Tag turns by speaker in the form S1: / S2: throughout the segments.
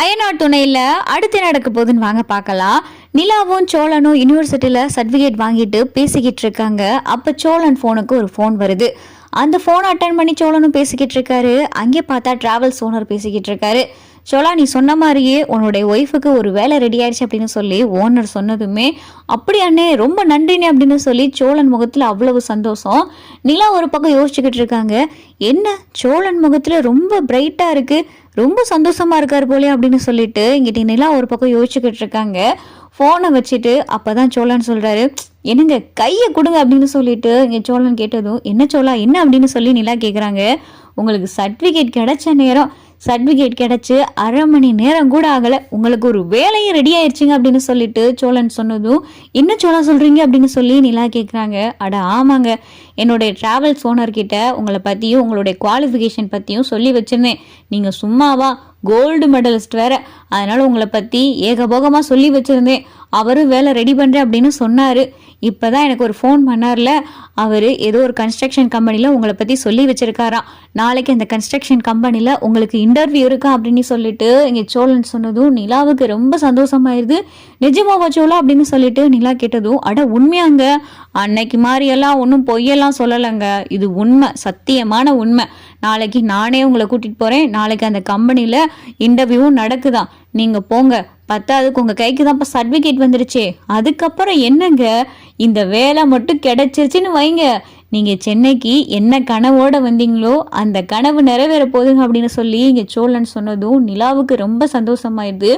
S1: அயனார் துணையில் அடுத்து நடக்க போகுதுன்னு வாங்க பார்க்கலாம். நிலாவும் சோழனும் யூனிவர்சிட்டியில் சர்டிஃபிகேட் வாங்கிட்டு பேசிக்கிட்டு இருக்காங்க. அப்போ சோழன் ஃபோனுக்கு ஒரு ஃபோன் வருது. அந்த ஃபோனை அட்டன் பண்ணி சோழனும் பேசிக்கிட்டு இருக்காரு. அங்கே பார்த்தா டிராவல்ஸ் ஓனர் பேசிக்கிட்டு இருக்காரு. சோழா நீ சொன்ன மாதிரியே உன்னுடைய ஒய்ஃபுக்கு ஒரு வேலை ரெடி ஆயிடுச்சு அப்படின்னு சொல்லி ஓனர் சொன்னதுமே அப்படி அண்ணே ரொம்ப நன்றினே அப்படின்னு சொல்லி சோழன் முகத்தில் அவ்வளவு சந்தோஷம். நிலா ஒரு பக்கம் யோசிச்சுக்கிட்டு இருக்காங்க. என்ன? சோழன் முகத்தில் ரொம்ப பிரைட்டாக இருக்குது ரொம்ப சந்தோஷமாக இருக்கார் போலே அப்படின்னு சொல்லிட்டு இங்கிட்ட நிலா ஒரு பக்கம் யோசிச்சுக்கிட்டு இருக்காங்க. ஃபோனை வச்சுட்டு அப்பதான் சோழன் சொல்கிறாரு என்னங்க கையை கொடுங்க அப்படின்னு சொல்லிட்டு இங்கே சோழன் கேட்டதும் என்ன சோழா என்ன? அப்படின்னு சொல்லி நிலா கேட்குறாங்க உங்களுக்கு சர்டிஃபிகேட் கிடைச்ச நேரம் சர்டிஃபிகேட் கிடச்சி அரை மணி நேரம் கூட ஆகலை. உங்களுக்கு ஒரு வேலையும் ரெடி ஆயிடுச்சுங்க அப்படின்னு சொல்லிட்டு சோழன் சொன்னதும் என்ன சோழா சொல்கிறீங்க அப்படின்னு சொல்லி நிலா கேட்குறாங்க அட ஆமாங்க. என்னுடைய ட்ராவல்ஸ் ஓனர்கிட்ட உங்களை பற்றியும் உங்களுடைய குவாலிஃபிகேஷன் பற்றியும் சொல்லி வச்சுருந்தேன். நீங்கள் சும்மாவா கோல்டு மெடலிஸ்ட் வேற. அதனால் உங்களை பற்றி ஏகபோகமாக சொல்லி வச்சுருந்தேன். அவரும் வேலை ரெடி பண்ணுறேன் அப்படின்னு சொன்னார். இப்போ தான் எனக்கு ஒரு ஃபோன் பண்ணார்ல. அவர் ஏதோ ஒரு கன்ஸ்ட்ரக்ஷன் கம்பெனியில் உங்களை பற்றி சொல்லி வச்சுருக்காராம் நாளைக்கு அந்த கன்ஸ்ட்ரக்ஷன் கம்பெனியில் உங்களுக்கு இன்டர்வியூ இருக்கா அப்படின்னு சொல்லிட்டு இங்கே சோழன் சொன்னதும் நிலாவுக்கு ரொம்ப சந்தோஷமாயிருது. நிஜமாவா சோழா அப்படின்னு சொல்லிட்டு நிலா கேட்டதும் அட உண்மையாங்க. அன்னைக்கு மாதிரியெல்லாம் ஒன்றும் பொய்யெல்லாம் சொல்லலைங்க. இது உண்மை சத்தியமான உண்மை. நாளைக்கு நானே உங்களை கூட்டிகிட்டு போகிறேன் நாளைக்கு அந்த கம்பெனியில் இன்டர்வியூவும் நடக்குதான். நீங்கள் போங்க. பத்தாவதுக்கு உங்கள் கைக்கு தான் இப்போ சர்டிஃபிகேட் வந்துருச்சு. அதுக்கப்புறம் என்னங்க? இந்த வேலை மட்டும் கிடைச்சிருச்சுன்னு வைங்க. நீங்கள் சென்னைக்கு என்ன கனவோட வந்தீங்களோ அந்த கனவு நிறைவேற போதுங்க அப்படின்னு சொல்லி இங்கே சோழன் சொன்னதும் நிலாவுக்கு ரொம்ப சந்தோஷமாயிடுது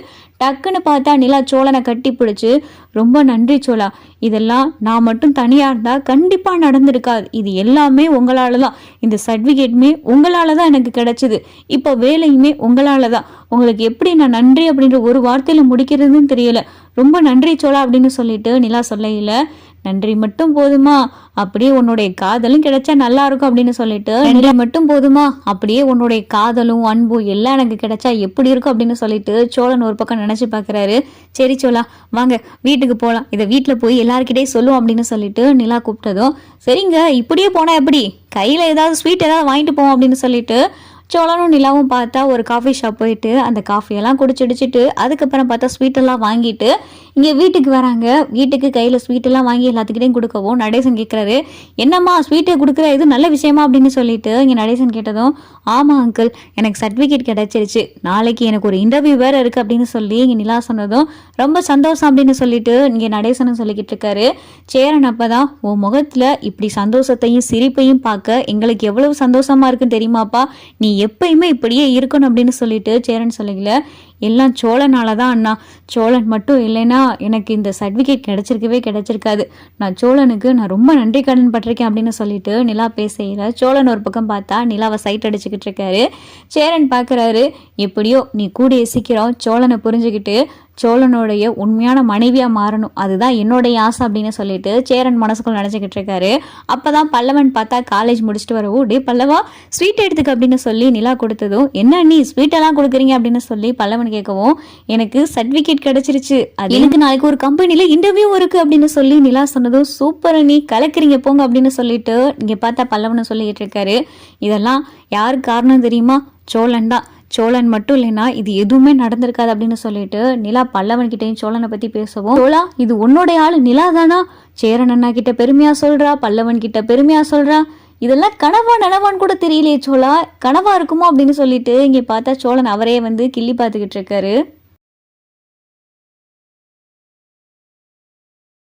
S1: டக்குன்னு பார்த்தா நிலா சோழனை கட்டி பிடிச்சி ரொம்ப நன்றி சோழா. இதெல்லாம் நான் மட்டும் தனியாக இருந்தால் கண்டிப்பாக நடந்திருக்காது. இது எல்லாமே உங்களால் தான் இந்த சர்டிஃபிகேட்டுமே உங்களால் தான் எனக்கு கிடைச்சிது. இப்போ வேலையுமே உங்களால் தான் உங்களுக்கு எப்படி நான் நன்றி அப்படின்ற ஒரு வார்த்தையில் முடிக்கிறதுன்னு தெரியல. ரொம்ப நன்றி சோழா அப்படின்னு சொல்லிட்டு நிலா சொல்லையில் நன்றி மட்டும் போதுமா? அப்படியே உன்னுடைய காதலும் கிடைச்சா நல்லா இருக்கும் அப்படின்னு சொல்லிட்டு நன்றி மட்டும் போதுமா? அப்படியே உன்னுடைய காதலும் அன்பும் எல்லாம் எனக்கு கிடைச்சா எப்படி இருக்கும் அப்படின்னு சொல்லிட்டு சோழன் ஒரு பக்கம் நினைச்சு பார்க்கறாரு. சரி சோழா வாங்க வீட்டுக்கு போகலாம் இதை வீட்டில் போய் எல்லாருக்கிட்டே சொல்லுவோம் அப்படின்னு சொல்லிட்டு நிலா கூப்பிட்டதும் சரிங்க இப்படியே போனா எப்படி? கையில் ஏதாவது ஸ்வீட் ஏதாவது வாங்கிட்டு போவோம் அப்படின்னு சொல்லிட்டு சோழனும் நிலாவும் பார்த்தா ஒரு காஃபி ஷாப் போயிட்டு அந்த காஃபியெல்லாம் குடிச்சிடிச்சிட்டு அதுக்கப்புறம் பார்த்தா ஸ்வீட்டெல்லாம் வாங்கிட்டு இங்கே வீட்டுக்கு வராங்க. வீட்டுக்கு கையில் ஸ்வீட்டெல்லாம் வாங்கி எல்லாத்துக்கிட்டையும் கொடுக்கவும் நடேசன் கேட்குறாரு என்னம்மா ஸ்வீட்டை கொடுக்குற? இது நல்ல விஷயமா அப்படின்னு சொல்லிட்டு இங்கே நடேசன் கேட்டதும் ஆமாம் அங்கிள் எனக்கு சர்டிஃபிகேட் கிடச்சிருச்சு. நாளைக்கு எனக்கு ஒரு இன்டர்வியூ வேறு இருக்குது அப்படின்னு சொல்லி இங்கே நிலா சொன்னதும் ரொம்ப சந்தோஷம் அப்படின்னு சொல்லிட்டு இங்கே நடேசனும் சொல்லிக்கிட்டு இருக்காரு. சேரன் அப்போ தான் உன் முகத்தில் இப்படி சந்தோஷத்தையும் சிரிப்பையும் பார்க்க எங்களுக்கு எவ்வளவு சந்தோஷமாக இருக்குன்னு தெரியுமாப்பா. நீ எப்பயுமே இப்படியே இருக்கணும் அப்படின்னு சொல்லிட்டு சேரன் சொல்லிக்கல எல்லாம் சோழனால தான் அண்ணா. சோழன் மட்டும் இல்லைன்னா எனக்கு இந்த சர்டிஃபிகேட் கிடைச்சிருக்கவே கிடைச்சிருக்காது. நான் சோழனுக்கு நான் ரொம்ப நன்றி கடன் பட்டிருக்கேன் அப்படின்னு சொல்லிட்டு நிலா பேசையில் சோழன் ஒரு பக்கம் பார்த்தா நிலாவை சைட் அடிச்சுக்கிட்டு இருக்காரு. சேரன் பார்க்குறாரு எப்படியோ நீ கூடிய சீக்கிரம் சோழனை புரிஞ்சுக்கிட்டு சோழனுடைய உண்மையான மனைவியாக மாறணும். அதுதான் என்னுடைய ஆசை அப்படின்னு சொல்லிட்டு சேரன் மனசுக்குள்ள நினச்சிக்கிட்டு இருக்காரு. அப்போ தான் பல்லவன் பார்த்தா காலேஜ் முடிச்சுட்டு வரவும் டே பல்லவா ஸ்வீட் எடுத்துக்க அப்படின்னு சொல்லி நிலா கொடுத்ததும் என்ன நீ ஸ்வீட்டெல்லாம் கொடுக்குறீங்க அப்படின்னு சொல்லி பல்லவன் கேட்கவும் எனக்கு சர்டிஃபிகேட் கிடைச்சிருச்சு. அது எனக்கு நாளைக்கு ஒரு கம்பெனியில் இன்டர்வியூ இருக்குது அப்படின்னு சொல்லி நிலா சொன்னதும் சூப்பர் நீ கலக்குறீங்க போங்க அப்படின்னு சொல்லிட்டு இங்கே பார்த்தா பல்லவனை சொல்லிக்கிட்டு இருக்காரு. இதெல்லாம் யாருக்கு காரணம் தெரியுமா? சோழன் தான். சோழன் மட்டும் இல்லைன்னா இது எதுவுமே நடந்திருக்காது அப்படின்னு சொல்லிட்டு நிலா பல்லவன் கிட்டையும் சோழனை பத்தி பேசவும். சோழா இது உன்னுடைய ஆளு. நிலா தானா? சேரன் அண்ணா கிட்ட பெருமையா சொல்றா பல்லவன் கிட்ட பெருமையா சொல்றா? இதெல்லாம் கனவா நனவான்னு கூட தெரியலையே சோழா. கனவா இருக்குமோ அப்படின்னு சொல்லிட்டு இங்க பார்த்தா சோழன் அவரே வந்து கிள்ளி பார்த்துக்கிட்டு இருக்காரு.